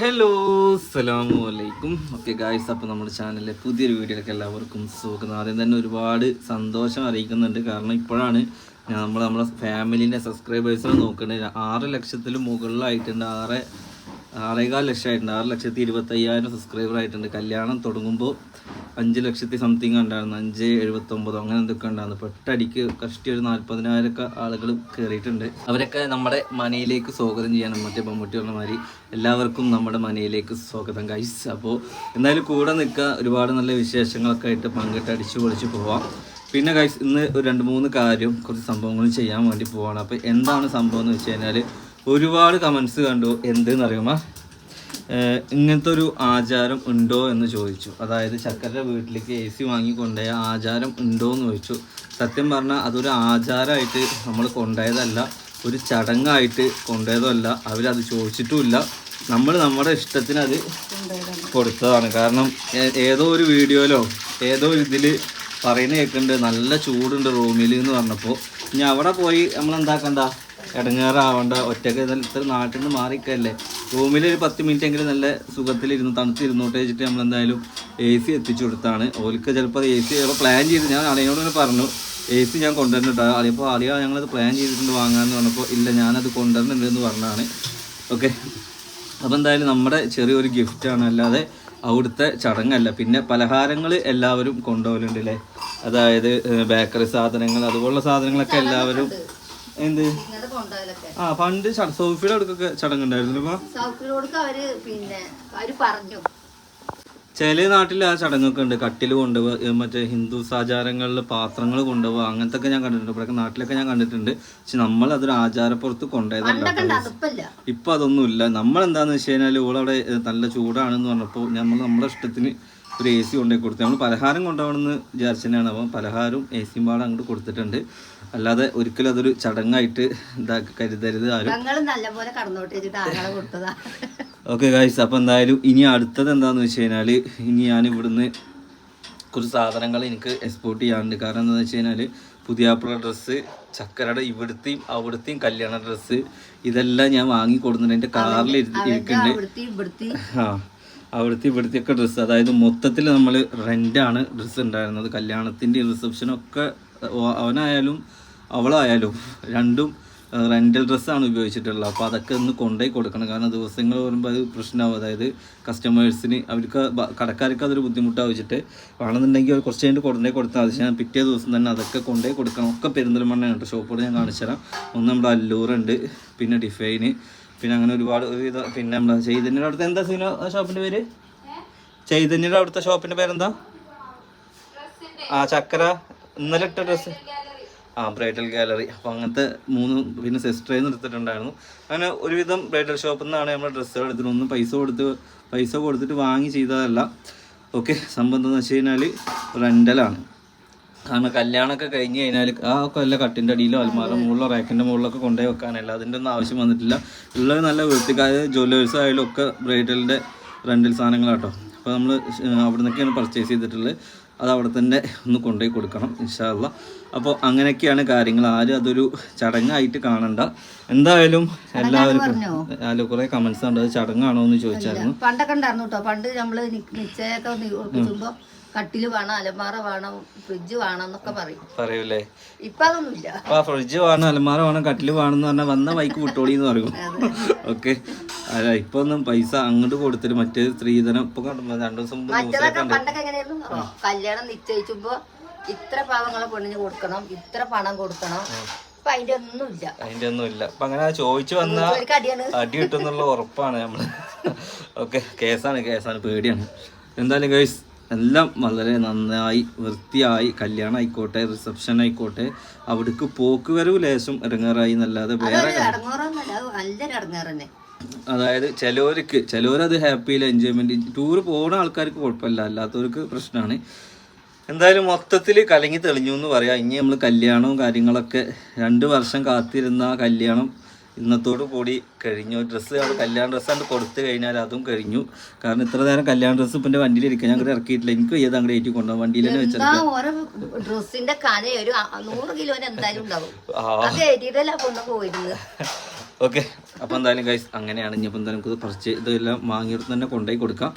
Hello അസ്സലാമു അലൈക്കും okay guys അപ്പോൾ നമ്മുടെ ചാനലിലെ പുതിയൊരു വീഡിയോയിലേക്ക് എല്ലാവർക്കും സുഖം ആദ്യം തന്നെ ഒരുപാട് സന്തോഷം അറിയിക്കുന്നുണ്ട്. കാരണം ഇപ്പോഴാണ് നമ്മൾ നമ്മളെ ഫാമിലീന്റെ സബ്സ്ക്രൈബേഴ്സിനെ നോക്കുന്നത് ആറ് ലക്ഷത്തിൽ മുകളിലായിട്ടുണ്ട്. ആറ് ആറേകാൽ ലക്ഷമായിട്ടുണ്ട്. ആറ് ലക്ഷത്തി ഇരുപത്തയ്യായിരം സബ്സ്ക്രൈബർ ആയിട്ടുണ്ട്. കല്യാണം തുടങ്ങുമ്പോൾ അഞ്ച് ലക്ഷത്തി സംതിങ് ഉണ്ടായിരുന്നു അഞ്ച് എഴുപത്തൊമ്പതോ അങ്ങനെ എന്തൊക്കെ ഉണ്ടായിരുന്നു പെട്ടടിക്ക് കഷ്ടി ഒരു നാൽപ്പതിനായിരമൊക്കെ ആളുകൾ കയറിയിട്ടുണ്ട് അവരൊക്കെ നമ്മുടെ മനയിലേക്ക് സ്വാഗതം ചെയ്യാനും മറ്റേ മമ്മൂട്ടി പറഞ്ഞമാതിരി എല്ലാവർക്കും നമ്മുടെ മനയിലേക്ക് സ്വാഗതം ഗൈസ് അപ്പോൾ എന്തായാലും കൂടെ നിൽക്കുക ഒരുപാട് നല്ല വിശേഷങ്ങളൊക്കെ ആയിട്ട് പങ്കിട്ട് അടിച്ചു പൊളിച്ച് പോവാം. പിന്നെ കൈസ് ഇന്ന് ഒരു രണ്ട് മൂന്ന് കാര്യം കുറച്ച് സംഭവങ്ങളും ചെയ്യാൻ വേണ്ടി പോവാണ്. അപ്പോൾ എന്താണ് സംഭവം എന്ന് വെച്ച് കഴിഞ്ഞാൽ ഒരുപാട് കമൻസ് കണ്ടു. എന്ത് ഏഹ് ഇങ്ങനത്തെ ഒരു ആചാരം ഉണ്ടോ എന്ന് ചോദിച്ചു. അതായത് ചക്കരുടെ വീട്ടിലേക്ക് എ സി വാങ്ങി കൊണ്ടുപോയ ആചാരം ഉണ്ടോ എന്ന് ചോദിച്ചു. സത്യം പറഞ്ഞാൽ അതൊരു ആചാരമായിട്ട് നമ്മൾ കൊണ്ടുപോയതല്ല ഒരു ചടങ്ങായിട്ട് കൊണ്ടുപോയതല്ല. അവരത് ചോദിച്ചിട്ടുമില്ല. നമ്മൾ നമ്മുടെ ഇഷ്ടത്തിന് അത് കൊടുത്തതാണ്. കാരണം ഏതോ ഒരു വീഡിയോയിലോ ഏതോ ഇതിൽ പറയുന്ന കേൾക്കുന്നുണ്ട് നല്ല ചൂടുണ്ട് റൂമിൽ എന്ന് പറഞ്ഞപ്പോൾ. ഇനി അവിടെ പോയി നമ്മൾ എന്താക്കണ്ട ഇടങ്ങേറാവണ്ട. ഒറ്റയ്ക്ക് നാട്ടിൽ നിന്ന് മാറിക്കല്ലേ? റൂമിൽ ഒരു പത്ത് മിനിറ്റ് എങ്കിലും നല്ല സുഖത്തിലിരുന്ന് തണുത്തിരുന്നോട്ടെ വെച്ചിട്ട് നമ്മൾ എന്തായാലും എ സി എത്തിച്ചു കൊടുത്താണ്. ഓൽക്ക് ചിലപ്പോൾ എ സി ചിലപ്പോൾ പ്ലാൻ ചെയ്ത് ഞാൻ അളിയനോട് തന്നെ പറഞ്ഞു. എ സി ഞാൻ കൊണ്ടുവരുന്നുണ്ട് അളിയപ്പോൾ അളിയ ഞങ്ങളത് പ്ലാൻ ചെയ്തിട്ടുണ്ട് വാങ്ങാമെന്ന് പറഞ്ഞപ്പോൾ ഇല്ല ഞാനത് കൊണ്ടുവരുന്നുണ്ട് എന്ന് പറഞ്ഞാണ്. ഓക്കെ. അപ്പോൾ എന്തായാലും നമ്മുടെ ചെറിയൊരു ഗിഫ്റ്റാണ് അല്ലാതെ അവിടുത്തെ ചടങ്ങല്ല. പിന്നെ പലഹാരങ്ങൾ എല്ലാവരും കൊണ്ടുപോകലുണ്ട് അല്ലേ അതായത് ബേക്കറി സാധനങ്ങൾ അതുപോലുള്ള സാധനങ്ങളൊക്കെ എല്ലാവരും എന്ത്? ആ പണ്ട് സോഫിയുടെ അടുക്കൊക്കെ ചടങ്ങുണ്ടായിരുന്നു ഇപ്പൊ? അവർ പിന്നെ അവർ പറഞ്ഞു. ചില നാട്ടിൽ ആ ചടങ്ങൊക്കെ ഉണ്ട്. കട്ടിൽ കൊണ്ടുപോകുക മറ്റേ ഹിന്ദു ആചാരങ്ങളിൽ പാത്രങ്ങൾ കൊണ്ടുപോകുക അങ്ങനത്തെ ഒക്കെ ഞാൻ കണ്ടിട്ടുണ്ട്. ഇവിടെ നാട്ടിലൊക്കെ ഞാൻ കണ്ടിട്ടുണ്ട്. പക്ഷെ നമ്മൾ അതൊരു ആചാരപ്പുറത്ത് കൊണ്ടുപോയതല്ല. ഇപ്പൊ അതൊന്നും ഇല്ല ഇപ്പൊ അതൊന്നുമില്ല. നമ്മൾ എന്താന്ന് വെച്ച് കഴിഞ്ഞാൽ ഏഹ്, നല്ല ചൂടാണെന്ന് പറഞ്ഞപ്പോൾ നമ്മൾ നമ്മുടെ ഇഷ്ടത്തിന് ഒരു എ സി കൊണ്ടുപോയി കൊടുത്തു. നമ്മൾ പലഹാരം കൊണ്ടുപോകണമെന്ന് വിചാരിച്ചതന്നെയാണ് അപ്പം പലഹാരവും എ സിയും പാടെ അങ്ങോട്ട് കൊടുത്തിട്ടുണ്ട്. അല്ലാതെ ഒരിക്കലും അതൊരു ചടങ്ങായിട്ട് ഇതാക്കി കരുതരുത് ആരും. നല്ലപോലെ കൊടുത്തതാ. ഓക്കെ ഗായ്സ് അപ്പോൾ എന്തായാലും ഇനി അടുത്തത് എന്താണെന്ന് വെച്ച് കഴിഞ്ഞാൽ ഇനി ഞാൻ ഇവിടുന്ന് കുറച്ച് സാധനങ്ങൾ എനിക്ക് എക്സ്പോർട്ട് ചെയ്യാനുണ്ട്. കാരണം എന്താണെന്ന് വെച്ച് കഴിഞ്ഞാൽ പുതിയാപ്പിള ഡ്രസ്സ് ചക്കരയുടെ ഇവിടുത്തെയും അവിടുത്തെയും കല്യാണ ഡ്രസ്സ് ഇതെല്ലാം ഞാൻ വാങ്ങി കൊടുക്കുന്നുണ്ട് എന്റെ കാറിൽ ഇരിക്കുന്നുണ്ട്. ആ. അവിടുത്തെ ഇവിടുത്തെയൊക്കെ ഡ്രസ്സ് അതായത് മൊത്തത്തിൽ നമ്മൾ റെന്റാണ് ഡ്രസ്സ് ഉണ്ടായിരുന്നത്. കല്യാണത്തിന്റെ റിസപ്ഷനൊക്കെ അവനായാലും അവളായാലും രണ്ടും റെന്റൽ ഡ്രസ്സാണ് ഉപയോഗിച്ചിട്ടുള്ളത്. അപ്പോൾ അതൊക്കെ ഒന്ന് കൊണ്ടുപോയി കൊടുക്കണം. കാരണം ദിവസങ്ങൾ വരുമ്പോൾ അത് പ്രശ്നമാവും. അതായത് കസ്റ്റമേഴ്സിന് അവർക്ക് കടക്കാർക്ക് അതൊരു ബുദ്ധിമുട്ടാവിച്ചിട്ട് വേണമെന്നുണ്ടെങ്കിൽ അവർ കുറച്ച് കഴിഞ്ഞിട്ട് കൊണ്ടുപോയി കൊടുത്താൽ മതി. ഞാൻ പിറ്റേ ദിവസം തന്നെ അതൊക്കെ കൊണ്ടുപോയി കൊടുക്കണം. ഒക്കെ പെരിന്തൽമണ്ണ ഉണ്ട് ഷോപ്പോട് ഞാൻ കാണിച്ചു തരാം ഒന്ന് നമ്മുടെ അല്ലൂറുണ്ട് പിന്നെ ഡിഫൈന്. പിന്നെ അങ്ങനെ ഒരുപാട് ഒരു ഇത് പിന്നെ നമ്മൾ ചൈതന്യയുടെ അവിടുത്തെ എന്താ സിനിമ ഷോപ്പിന്റെ പേര്? ചൈതന്യയുടെ അവിടുത്തെ ഷോപ്പിന്റെ പേരെന്താ? ആ ചക്ര ഇന്നലെ ഇട്ട ഡ്രസ്സ് ആ ബ്രൈഡൽ ഗാലറി. അപ്പോൾ അങ്ങനത്തെ മൂന്ന് പിന്നെ സിസ്റ്ററിൽ എടുത്തിട്ടുണ്ടായിരുന്നു. അങ്ങനെ ഒരുവിധം ബ്രൈഡൽ ഷോപ്പിൽ നിന്നാണ് നമ്മൾ ഡ്രസ്സുകൾ എടുത്തിട്ട് ഒന്നും പൈസ കൊടുത്ത് പൈസ കൊടുത്തിട്ട് വാങ്ങി ചെയ്തതല്ല. ഓക്കെ സംഭവം എന്താണെന്ന് വെച്ച് കഴിഞ്ഞാൽ റെന്റലാണ് കാരണം കല്യാണമൊക്കെ കഴിഞ്ഞ് കഴിഞ്ഞാൽ ആ കൊല്ല കട്ടിന്റെ അടിയിലോ അൽമാറ മുകളിലോ റാക്കിന്റെ മുകളിലൊക്കെ കൊണ്ടുപോയി വെക്കാനല്ല അതിന്റെ ഒന്നും ആവശ്യം വന്നിട്ടില്ല. ഉള്ളത് നല്ല വൃത്തിക്കായ ജ്വല്ലേഴ്സ് ആയാലും ഒക്കെ ബ്രൈഡലിന്റെ റെന്റൽ സാധനങ്ങളാട്ടോ. അപ്പോൾ നമ്മൾ അവിടെ നിന്നൊക്കെയാണ് പർച്ചേസ് ചെയ്തിട്ടുള്ളത്. അത് അവിടെ തന്നെ ഒന്ന് കൊണ്ടുപോയി കൊടുക്കണം ഇൻഷാല്ല അപ്പോൾ അങ്ങനെയൊക്കെയാണ് കാര്യങ്ങൾ. ആരും അതൊരു ചടങ്ങായിട്ട് കാണണ്ട. എന്തായാലും എല്ലാവരും അല്ല കുറേ കമൻസ് ഉണ്ട്. അത് ചടങ്ങാണോ എന്ന് ചോദിച്ചായിരുന്നു. പണ്ടൊക്കെ ഉണ്ടായിരുന്നു കേട്ടോ പണ്ട് നമ്മൾ നി- നിശ്ചയൊക്കെ നി- ഉറപ്പിച്ചുമ്പോ കട്ടിൽ വേണം അലമാറ വേണം ഫ്രിഡ്ജ് വേണം എന്നൊക്കെ പറയും. പറയൂലേ? ഇപ്പൊ അതൊന്നുമില്ല. അപ്പൊ ഫ്രിഡ്ജ് വേണം അലമാറ വേണം കട്ടിൽ വേണം എന്ന് പറഞ്ഞാൽ വന്ന വൈക്ക് വിട്ടോളി എന്ന് പറയും. ഓക്കെ. അല്ല ഇപ്പൊ ഒന്നും പൈസ അങ്ങോട്ട് കൊടുത്തിട്ട് മറ്റേ സ്ത്രീധനം ഇപ്പൊ രണ്ടു ദിവസം പണ്ടൊക്കെ എങ്ങനെയായിരുന്നു കല്യാണം നിശ്ചയിച്ചുമ്പോ ഇത്ര പാവങ്ങളെ പെണ്ണിന് കൊടുക്കണം ഇത്ര പണം കൊടുക്കണം. ഇപ്പൊ അതിന്റെ ഒന്നും ഇല്ല അപ്പൊ അങ്ങനെ ചോദിച്ചു വന്ന അടി കിട്ടുന്നുള്ള ഉറപ്പാണ് നമ്മൾ. ഓക്കെ കേസാണ് കേസാണ് പേടിയാണ്. എന്തായാലും ഗൈസ് എല്ലാം വളരെ നന്നായി വൃത്തിയായി കല്യാണം ആയിക്കോട്ടെ റിസപ്ഷൻ ആയിക്കോട്ടെ അവിടേക്ക് പോക്ക് വരവ് ലേശം ഇറങ്ങാറായി എന്നല്ലാതെ വേറെ അതായത് ചിലവർക്ക് ചിലവരത് ഹാപ്പിയിൽ എൻജോയ്മെന്റ് ടൂർ പോകുന്ന ആൾക്കാർക്ക് കുഴപ്പമില്ല അല്ലാത്തവർക്ക് പ്രശ്നമാണ്. എന്തായാലും മൊത്തത്തിൽ കലങ്ങി തെളിഞ്ഞു എന്ന് പറയാം. ഇനി നമ്മൾ കല്യാണവും കാര്യങ്ങളൊക്കെ രണ്ട് വർഷം കാത്തിരുന്ന ആ കല്യാണം ഇന്നത്തോടു കൂടി കഴിഞ്ഞു. ഡ്രസ്സ് അവിടെ കല്യാണ ഡ്രസ്സ് അങ്ങോട്ട് കൊടുത്തു കഴിഞ്ഞാൽ അതും കഴിഞ്ഞു. കാരണം ഇത്ര നേരം കല്യാണ ഡ്രസ്സ് ഇപ്പം എന്റെ വണ്ടിയിൽ ഇരിക്കാൻ ഞങ്ങൾ ഇറക്കിയിട്ടില്ല. എനിക്ക് ഏത് അങ്ങോട്ട് ഏറ്റി കൊണ്ടുപോകും. വണ്ടിയിൽ തന്നെ വെച്ചാൽ ഓരോ ഡ്രസ്സിന്റെ കന ഒരു അ- നൂറ് കിലോന് എന്തായാലും ഉണ്ടാവും. അത് പോയിരുന്നത്? ഓക്കെ. അപ്പോൾ എന്തായാലും ഗൈസ് അങ്ങനെയാണ്. ഇനിയിപ്പോൾ എന്തായാലും നമുക്ക് കുറച്ച് ഇതെല്ലാം വാങ്ങിയെടുത്ത് തന്നെ കൊണ്ടുപോയി കൊടുക്കാം.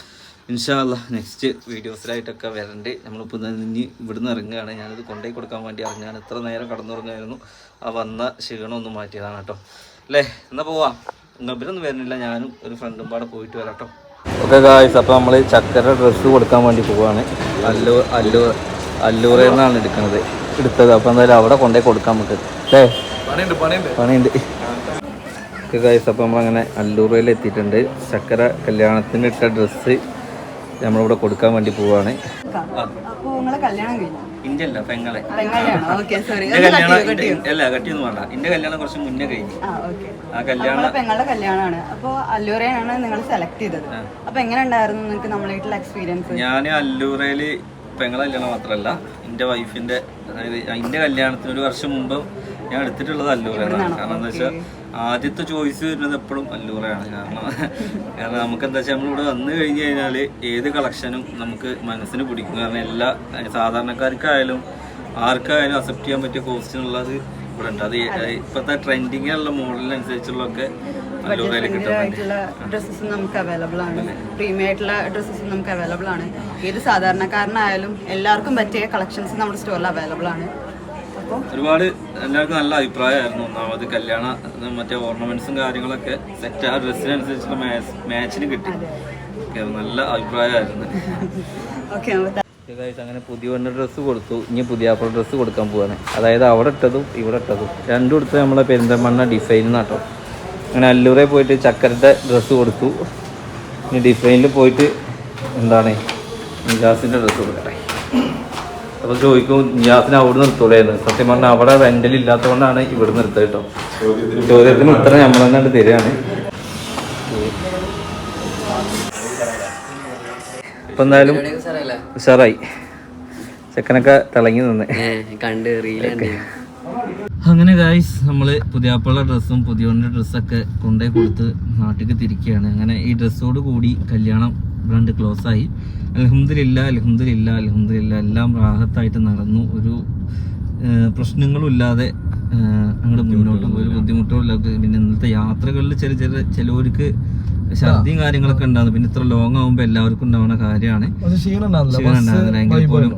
ഇൻഷാല്ല നെക്സ്റ്റ് വീഡിയോസിലായിട്ടൊക്കെ വരണ്ട്. നമ്മളിപ്പോൾ ഇനി ഇവിടുന്ന് ഇറങ്ങുകയാണ്. ഞാനിത് കൊണ്ടുപോയി കൊടുക്കാൻ വേണ്ടി ഇറങ്ങുകയാണ്. ഇത്ര നേരം കടന്നുറങ്ങായിരുന്നു ആ വന്ന ക്ഷീണം ഒന്ന് മാറ്റിയതാണ് കേട്ടോ. അല്ലേ എന്നാ പോവാം. നിങ്ങൾ വരുന്നില്ല ഞാനും ഒരു ഫ്രണ്ടും പാടെ പോയിട്ട് വരാട്ടോ ഓക്കെ ഗായ്സ് അപ്പോൾ നമ്മൾ ചക്കര ഡ്രസ്സ് കൊടുക്കാൻ വേണ്ടി പോവാണ്. അല്ലൂർ അല്ലൂർ അല്ലൂറിൽ നിന്നാണ് എടുക്കുന്നത് എടുത്തത്. അപ്പോൾ എന്തായാലും അവിടെ കൊണ്ടേ കൊടുക്കാൻ നമുക്ക്. ഏ പണിയുണ്ട് ഓക്കെ ഗായ്സ് അപ്പോൾ നമ്മളങ്ങനെ അല്ലൂറയിൽ എത്തിയിട്ടുണ്ട്. ചക്കര കല്യാണത്തിന് ഇട്ട ഡ്രസ്സ് നമ്മളിവിടെ കൊടുക്കാൻ വേണ്ടി പോവാണ്. അപ്പൊ നിങ്ങളെ കല്യാണം കഴിഞ്ഞു? ഇന്റെ അല്ല പെങ്ങളെ എന്റെ കല്യാണം അല്ല കട്ടിയൊന്നും വേണ്ട എന്റെ കല്യാണം കുറച്ച് മുന്നേ കഴിഞ്ഞു. ആ കല്യാണം പെങ്ങളുടെ കല്യാണമാണ്. അപ്പൊ അല്ലൂരയാണ് നിങ്ങൾ സെലക്ട് ചെയ്തത്. അപ്പൊ എങ്ങനെ ഉണ്ടായിരുന്നു നിങ്ങൾക്ക് നമ്മളായിട്ടുള്ള എക്സ്പീരിയൻസ് ഞാൻ അല്ലൂറയിൽ പെങ്ങളെ കല്യാണം മാത്രല്ല എന്റെ വൈഫിന്റെ അതായത് എന്റെ കല്യാണത്തിന് ഒരു വർഷം മുമ്പ് ഞാൻ എടുത്തിട്ടുള്ളത് അല്ലൂരാണ്. കാരണം എന്താ വെച്ചാൽ ആദ്യത്തെ ചോയ്സ് വരുന്നത് എപ്പോഴും അല്ലൂറയാണ് കാരണം കാരണം നമുക്ക് എന്താ വെച്ചാൽ നമ്മളിവിടെ വന്നു കഴിഞ്ഞ് കഴിഞ്ഞാൽ ഏത് കളക്ഷനും നമുക്ക് മനസ്സിന് പിടിക്കും. കാരണം എല്ലാ സാധാരണക്കാർക്കായാലും ആർക്കായാലും അക്സെപ്റ്റ് ചെയ്യാൻ പറ്റിയ കോസ്റ്റിനുള്ളത് ഇവിടെ ഉണ്ട് അത് ഇപ്പോഴത്തെ ട്രെൻഡിങ്ങുള്ള മോഡലിനനുസരിച്ചുള്ളതൊക്കെ ആയിട്ടുള്ള ഡ്രസ്സസ് നമുക്ക് അവൈലബിൾ ആണ്. പ്രീമിയം ആയിട്ടുള്ള ഡ്രസ്സസ് നമുക്ക് അവൈലബിൾ ആണ്. ഏത് സാധാരണക്കാരനായാലും എല്ലാവർക്കും പറ്റിയ കളക്ഷൻസ് നമ്മുടെ സ്റ്റോറിൽ അവൈലബിൾ ആണ്. അപ്പോൾ ഒരുപാട് എല്ലാവർക്കും നല്ല അഭിപ്രായമായിരുന്നു. ഒന്നാമത് കല്യാണ മറ്റേ ഓർണമെന്റ്സും കാര്യങ്ങളൊക്കെ സെറ്റ് ആ ഡ്രസ്സിനനുസരിച്ചുള്ള മാച്ചിന് കിട്ടി. നല്ല അഭിപ്രായമായിരുന്നു. ഓക്കെ അങ്ങനെ പുതിയ വന്ന ഡ്രസ്സ് കൊടുത്തു. ഇനി പുതിയ ഡ്രസ്സ് കൊടുക്കാൻ പോവാണ്. അതായത് അവിടെ ഇട്ടതും ഇവിടെ ഇട്ടതും. രണ്ടും എടുത്ത് നമ്മളെ പെരിന്തമണ്ണ ഡിസൈൻ നാട്ടോ അങ്ങനെ അല്ലൂരെ പോയിട്ട് ചക്കരത്തെ ഡ്രസ്സ് കൊടുത്തു. ഇനി ഡിസൈനിൽ പോയിട്ട് എന്താണ്? നിജാസിന്റെ ഡ്രസ്സ് കൊടുക്കട്ടെ. അപ്പോൾ ചോദിക്കും നിജാസിനെ അവിടെ നിർത്തൂലായിരുന്നു. സത്യം പറഞ്ഞാൽ അവിടെ റെന്റൽ ഇല്ലാത്തതുകൊണ്ടാണ് ഇവിടെ നിർത്തുക കേട്ടോ ചോദ്യത്തിന് ഉത്തരം നമ്മൾ തന്നെ തരികയാണ് ഇപ്പം എന്തായാലും ഉഷാറായി. ചെക്കനൊക്കെ തിളങ്ങി നിന്ന്. കണ്ട് അങ്ങനെ ഗായ്സ് നമ്മൾ പുതിയാപ്പുള്ള ഡ്രസ്സും പുതിയ ഡ്രസ്സൊക്കെ കൊണ്ടുപോയി കൊടുത്ത് നാട്ടിലേക്ക് തിരിക്കുകയാണ് അങ്ങനെ ഈ ഡ്രസ്സോട് കൂടി കല്യാണം ബ്രാൻഡ് ക്ലോസ് ആയി. അലഹമ്മദില്ല അലഹമ്മദില്ല അലഹമ്മദില്ല എല്ലാം റാഹത്തായിട്ട് നടന്നു. ഒരു പ്രശ്നങ്ങളും ഇല്ലാതെ അങ്ങോട്ട് മുന്നോട്ട് ഒരു ബുദ്ധിമുട്ടും ഇല്ല പിന്നെ ഇന്നത്തെ യാത്രകളിൽ ചെറിയ ചെറിയ ചിലവർക്ക് ഛർദിയും കാര്യങ്ങളൊക്കെ ഉണ്ടാകുന്നു. പിന്നെ ഇത്ര ലോങ് ആകുമ്പോൾ എല്ലാവർക്കും ഉണ്ടാവുന്ന കാര്യമാണ്. ക്ഷീണം ഉണ്ടാകുന്നില്ല എങ്കിൽ പോലും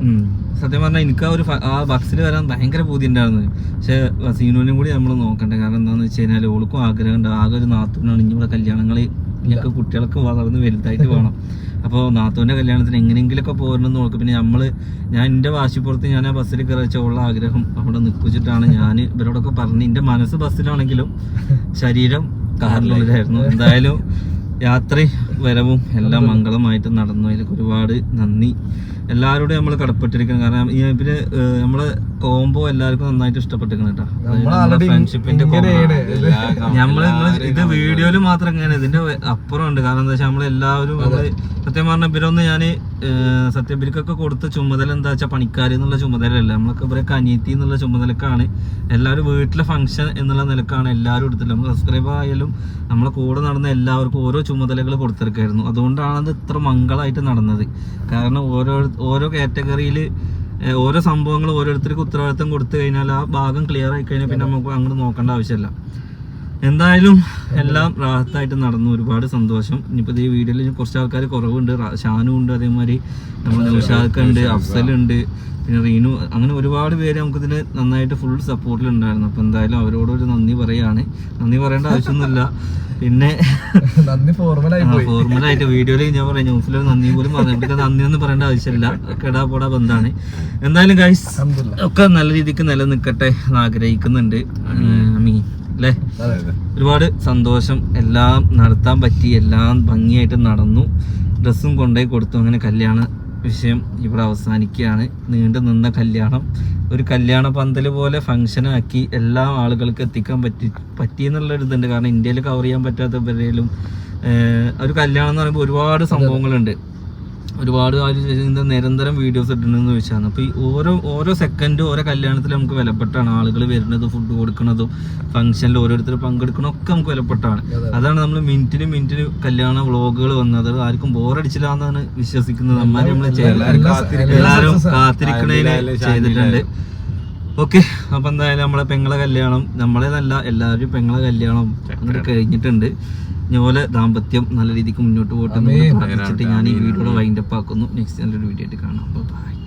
സത്യം പറഞ്ഞാൽ എനിക്ക് ആ ഒരു ആ ബസ്സിൽ വരാൻ ഭയങ്കര ബുദ്ധി ഉണ്ടായിരുന്നു പക്ഷെ സീനോനും കൂടി നമ്മൾ നോക്കണ്ടേ. കാരണം എന്താണെന്ന് വെച്ച് കഴിഞ്ഞാൽ ഓൾക്കും ആഗ്രഹമുണ്ട്. ആകെ ഒരു നാത്തൂനാണ്. ഇനി ഇവിടെ കല്യാണങ്ങൾ ഞങ്ങൾക്ക് കുട്ടികൾക്ക് വളർന്ന് വലുതായിട്ട് വേണം അപ്പോൾ നാത്തൂന്റെ കല്യാണത്തിന് എങ്ങനെയെങ്കിലുമൊക്കെ പോരണമെന്ന് നോക്കും പിന്നെ നമ്മൾ ഞാൻ എന്റെ വാശിപ്പുറത്ത് ഞാൻ ആ ബസ്സിൽ കയറി വെച്ച ഉള്ള ആഗ്രഹം അവിടെ നിൽപ്പിച്ചിട്ടാണ് ഞാൻ ഇവരോടൊക്കെ പറഞ്ഞ് എന്റെ മനസ്സ് ബസ്സിലാണെങ്കിലും ശരീരം കാറിലുള്ളതായിരുന്നു എന്തായാലും യാത്രയും വരവും എല്ലാം മംഗളമായിട്ട് നടന്നു. അതിലേക്ക് ഒരുപാട് നന്ദി. എല്ലാവരോടും നമ്മൾ കടപ്പെട്ടിരിക്കണം. കാരണം ഈ ഇവർ നമ്മൾ കോംബോ എല്ലാവർക്കും നന്നായിട്ട് ഇഷ്ടപ്പെട്ടിരിക്കണം കേട്ടോ. ഫ്രണ്ട്ഷിപ്പിന്റെ നമ്മൾ ഇത് വീഡിയോയിൽ മാത്രം ഇങ്ങനെ ഇതിന്റെ അപ്പുറം ഉണ്ട് കാരണം എന്താ വെച്ചാൽ നമ്മളെല്ലാവരും നമ്മൾ സത്യം പറഞ്ഞ ഇവരൊന്ന് ഞാൻ സത്യം ഇവർക്കൊക്കെ കൊടുത്ത ചുമതല എന്താ വെച്ചാൽ പണിക്കാർ എന്നുള്ള ചുമതലയല്ല. നമ്മളൊക്കെ ഇവരൊക്കെ അനിയത്തി എന്നുള്ള ചുമതലക്കാണ്. എല്ലാവരും വീട്ടിലെ ഫംഗ്ഷൻ എന്നുള്ള നിലക്കാണ് എല്ലാവരും എടുത്തിട്ടുള്ളത്. നമ്മൾ സബ്സ്ക്രൈബ് ആയാലും നമ്മളെ കൂടെ നടന്ന എല്ലാവർക്കും ഓരോ ചുമതലകൾ കൊടുത്തിരിക്കായിരുന്നു അതുകൊണ്ടാണ് അത് ഇത്ര മംഗളമായിട്ട് നടന്നത്. കാരണം ഓരോ ഓരോ കാറ്റഗറിയിൽ ഓരോ സംഭവങ്ങൾ ഓരോരുത്തർക്ക് ഉത്തരവാദിത്തം കൊടുത്തു കഴിഞ്ഞാൽ ആ ഭാഗം ക്ലിയർ ആയി കഴിഞ്ഞാൽ പിന്നെ നമുക്ക് അങ്ങോട്ട് നോക്കേണ്ട ആവശ്യമില്ല. എന്തായാലും എല്ലാം റാഹത്തായിട്ട് നടന്നു. ഒരുപാട് സന്തോഷം. ഇനിയിപ്പോൾ ഈ വീഡിയോയിൽ കുറച്ച് ആൾക്കാർ കുറവുണ്ട്. ഷാനു ഉണ്ട് അതേമാതിരി. നമ്മുടെ നൗഷാദ് ഉണ്ട് അഫ്സലുണ്ട്. പിന്നെ റീനു അങ്ങനെ ഒരുപാട് പേര് നമുക്കിതിന് നന്നായിട്ട് ഫുൾ സപ്പോർട്ടിലുണ്ടായിരുന്നു അപ്പോൾ എന്തായാലും അവരോട് ഒരു നന്ദി പറയാണ്. നന്ദി പറയേണ്ട ആവശ്യമൊന്നുമില്ല. പിന്നെ ഫോർമലായിട്ട് വീഡിയോയിൽ ഞാൻ പറയാം ന്യൂസിൽ നന്ദി പോലും പറഞ്ഞു നന്ദി ഒന്നും പറയേണ്ട ആവശ്യമില്ല. കെടാ പോടാ ബന്ധാണ്. എന്തായാലും ഗൈസ് ഒക്കെ നല്ല രീതിക്ക് നിലനിൽക്കട്ടെ എന്ന് ആഗ്രഹിക്കുന്നുണ്ട്. മീൻ അല്ലേ? ഒരുപാട് സന്തോഷം. എല്ലാം നടത്താൻ പറ്റി. എല്ലാം ഭംഗിയായിട്ട് നടന്നു. ഡ്രസ്സും കൊണ്ടുപോയി കൊടുത്തു. അങ്ങനെ കല്യാണ വിഷയം ഇവിടെ അവസാനിക്കുകയാണ്. നീണ്ടു നിന്ന കല്യാണം. ഒരു കല്യാണ പന്തൽ പോലെ ഫംഗ്ഷനാക്കി എല്ലാ ആളുകൾക്ക് എത്തിക്കാൻ പറ്റി പറ്റി എന്നുള്ളൊരു ഇതുണ്ട്. കാരണം ഇന്ത്യയിൽ കവർ ചെയ്യാൻ പറ്റാത്തവരേലും ഒരു കല്യാണം എന്ന് പറയുമ്പോൾ ഒരുപാട് സംഭവങ്ങളുണ്ട്. ഒരുപാട് ആര് ചെയ്യുന്ന നിരന്തരം വീഡിയോസ് ഇട്ടുണ്ടെന്ന് വെച്ചാണ് അപ്പോൾ ഈ ഓരോ ഓരോ സെക്കൻഡും ഓരോ കല്യാണത്തിൽ നമുക്ക് വിലപ്പെട്ടാണ് ആളുകൾ വരുന്നത് ഫുഡ് കൊടുക്കുന്നതും ഫംഗ്ഷനിൽ ഓരോരുത്തർ പങ്കെടുക്കണമൊക്കെ നമുക്ക് വിലപ്പെട്ടാണ് അതാണ് നമ്മൾ മിനിറ്റിന് മിനിറ്റിന് കല്യാണ വ്ളോഗുകൾ വന്നത്. ആർക്കും ബോറടിച്ചില്ല എന്നാണ് വിശ്വസിക്കുന്നത്. അമ്മാര് നമ്മൾ എല്ലാവരും കാത്തിരിക്കണേന് ചെയ്തിട്ടുണ്ട്. ഓക്കെ അപ്പൊ എന്തായാലും നമ്മളെ പെങ്ങളെ കല്യാണം നമ്മളേതല്ല എല്ലാവരും പെങ്ങളെ കല്യാണം കഴിഞ്ഞിട്ടുണ്ട്. ഇതുപോലെ ദാമ്പത്യം നല്ല രീതിക്ക് മുന്നോട്ട് പോകട്ടെ എന്ന് പ്രാർത്ഥിച്ചിട്ട് ഞാൻ ഈ വീഡിയോ വൈൻഡപ്പ് ആക്കുന്നു. നെക്സ്റ്റ് നല്ലൊരു വീഡിയോ ആയിട്ട് കാണാം. ബൈ